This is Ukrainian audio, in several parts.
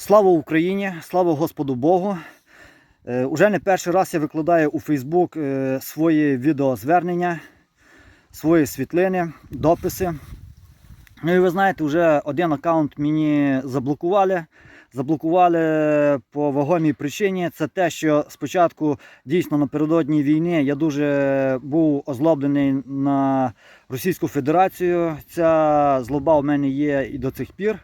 Слава Україні, слава Господу Богу. Е, Уже не перший раз я викладаю у Фейсбук е, свої відеозвернення, свої світлини, дописи. Ну і ви знаєте, вже один аккаунт мені заблокували. Заблокували по вагомій причині. Це те, що спочатку дійсно напередодні війни я дуже був озлоблений на Російську Федерацію. Ця злоба в мене є і до цих пір.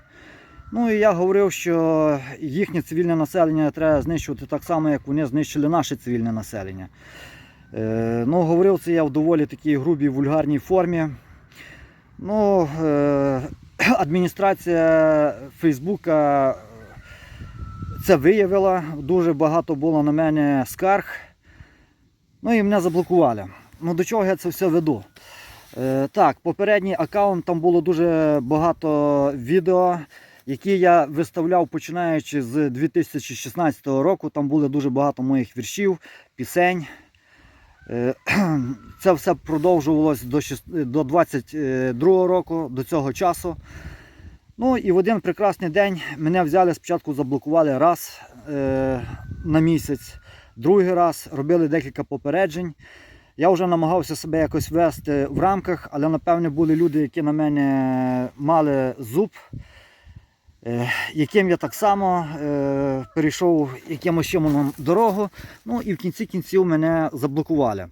Ну і я говорив, що їхнє цивільне населення треба знищувати так само, як вони знищили наше цивільне населення. Е, ну, говорив це я в доволі такій грубій вульгарній формі. Ну, е, адміністрація Фейсбука це виявила. Дуже багато було на мене скарг. Ну і мене заблокували. Ну до чого я це все веду? Е, так, попередній аккаунт там було дуже багато відео, які я виставляв починаючи з 2016 року. Там було дуже багато моїх віршів, пісень. Е, Це все продовжувалось до шіс- до 22 року, до цього часу. Ну і в один прекрасний день мене взяли спочатку заблокували раз е, на місяць, другий раз робили декілька попереджень. Я вже намагався себе якось вести в рамках, але напевне були люди, які на мене мали зуб, яким я так само е, перейшов якимось чином дорогу. Ну і в кінці кінців мене заблокували.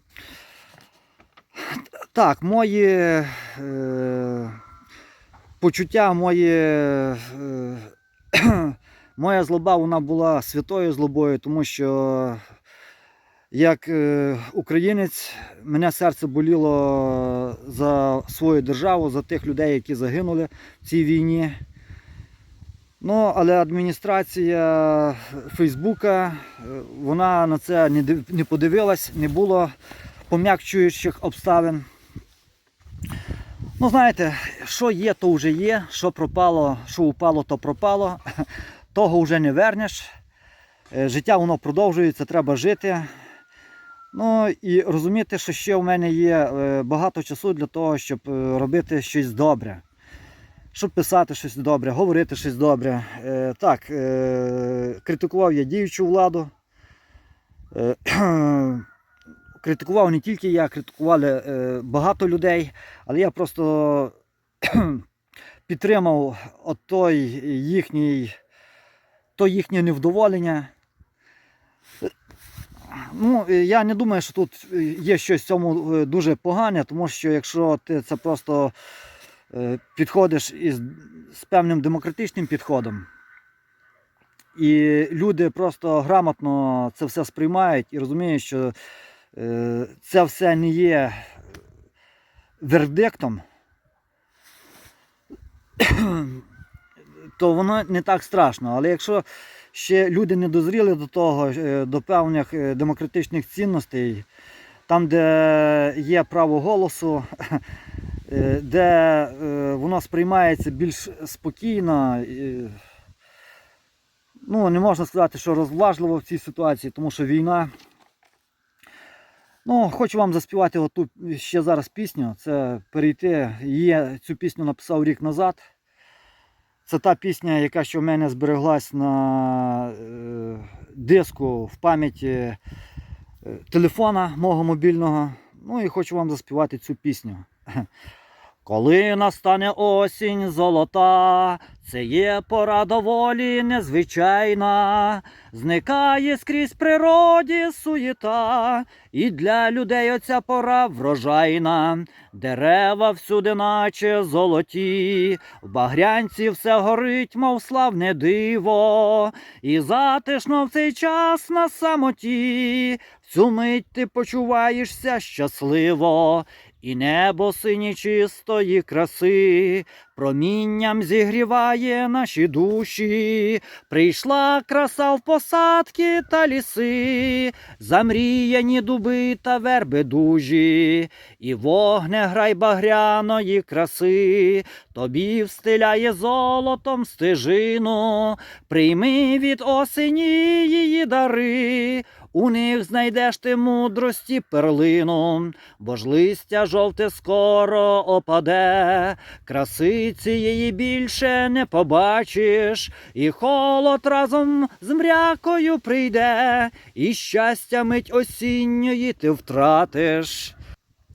Так, мої е, почуття, мої, е, моя злоба вона була святою злобою, тому що як е, українець мене серце боліло за свою державу, за тих людей, які загинули в цій війні. Ну, але адміністрація Фейсбука, е, вона на це не див- не подивилась, не було пом'якчуючих обставин. Ну, знаєте, що є, то вже є, що пропало, що упало, то пропало. Того вже не вернеш. Е, Життя воно продовжується, треба жити. Ну і розуміти, що ще в мене є е, багато часу для того, щоб робити щось добре. Щоб писати щось добре, говорити щось добре. Е, Так, е, критикував я діючу владу. Е, Критикував не тільки я, критикували е, багато людей, але я просто підтримав той їхній, то їхнє невдоволення. Ну, е, я не думаю, що тут є щось в цьому е, дуже погане, тому що якщо ти це просто підходиш із з певним демократичним підходом, і люди просто грамотно це все сприймають і розуміють, що е, це все не є вердиктом, то воно не так страшно. Але якщо ще люди не дозріли до того, е, до певних е, демократичних цінностей, там, де є право голосу, е, де е, воно сприймається більш спокійно. е, Ну, не можна сказати, що розважливо в цій ситуації, тому що війна. Ну, хочу вам заспівати оту ще зараз пісню. Це перейти. Її цю пісню написав рік назад. Це та пісня, яка ще в мене збереглась на е, диску в пам'яті е, телефона мого мобільного. Ну і хочу вам заспівати цю пісню. Коли настане осінь золота, це є пора доволі незвичайна, зникає скрізь природі суєта, і для людей оця пора врожайна, дерева всюди, наче золоті, в багрянці все горить, мов славне диво, і затишно в цей час на самоті, в цю мить ти почуваєшся щасливо. І небо синє чистої краси, промінням зігріває наші душі. Прийшла краса в посадки та ліси, замріяні дуби та верби дужі, і вогне грай багряної краси, тобі встиляє золотом стежину, прийми від осені її дари. У них знайдеш ти мудрості перлину, бо ж листя жовте скоро опаде, краси цієї більше не побачиш, і холод разом з мрякою прийде, і щастя мить осінньої ти втратиш.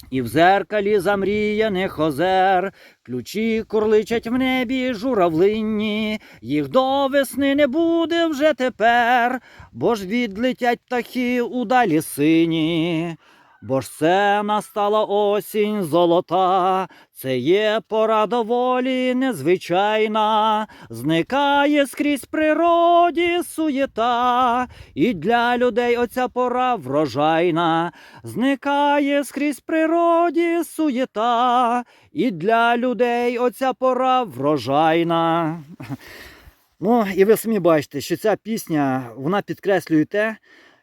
І в зеркалі замріяних озер ключі курличать в небі журавлинні, їх до весни не буде вже тепер, бо ж відлетять птахи у далі сині. Бо ж це настала осінь золота, це є пора доволі незвичайна, зникає скрізь природі суєта, і для людей оця пора врожайна, зникає скрізь природі суєта, і для людей оця пора врожайна. Ну, і ви самі бачите, що ця пісня вона підкреслює те,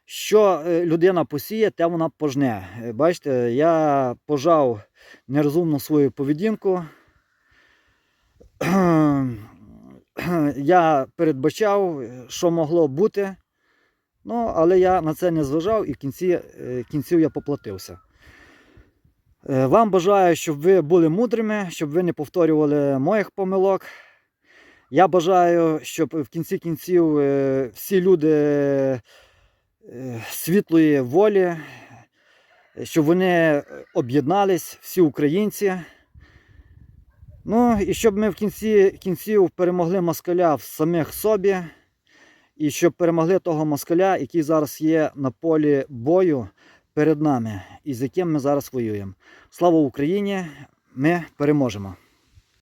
що е, людина посіє, те вона пожне. Е, Бачите, я пожав нерозумну свою поведінку. Я передбачав, що могло бути, ну, але я на це не зважав і в кінці, е, кінців я поплатився. Вам бажаю, щоб ви були мудрими, щоб ви не повторювали моїх помилок. Я бажаю, щоб в кінці кінців всі люди світлої волі, е, щоб вони об'єднались, всі українці. Ну і щоб ми в кінці кінців перемогли москаля в самих собі, і щоб перемогли того москаля, який зараз є на полі бою перед нами, і з яким ми зараз воюємо. Слава Україні! Ми переможемо!